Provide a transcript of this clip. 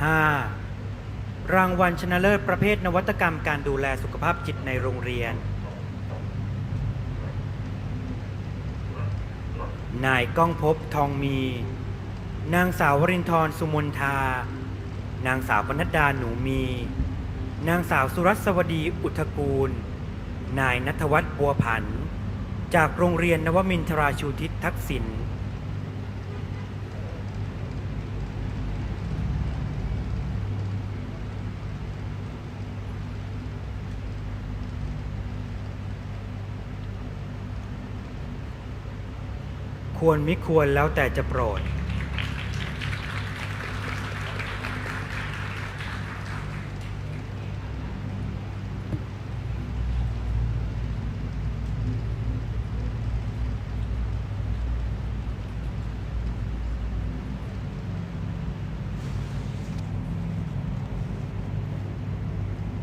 5. รางวัลชนะเลิศประเภทนวัตกรรมการดูแลสุขภาพจิตในโรงเรียน นายก้องภพบทองมี นางสาววรินทร์สุมนทา นางสาวปนัดดาหนูมี นางสาวสุรัสวดีอุทกูล นายนัทวัฒน์บัวผัน จากโรงเรียนนวมินทราชูทิศทักษิณ ควรมิควรแล้วแต่จะโปรด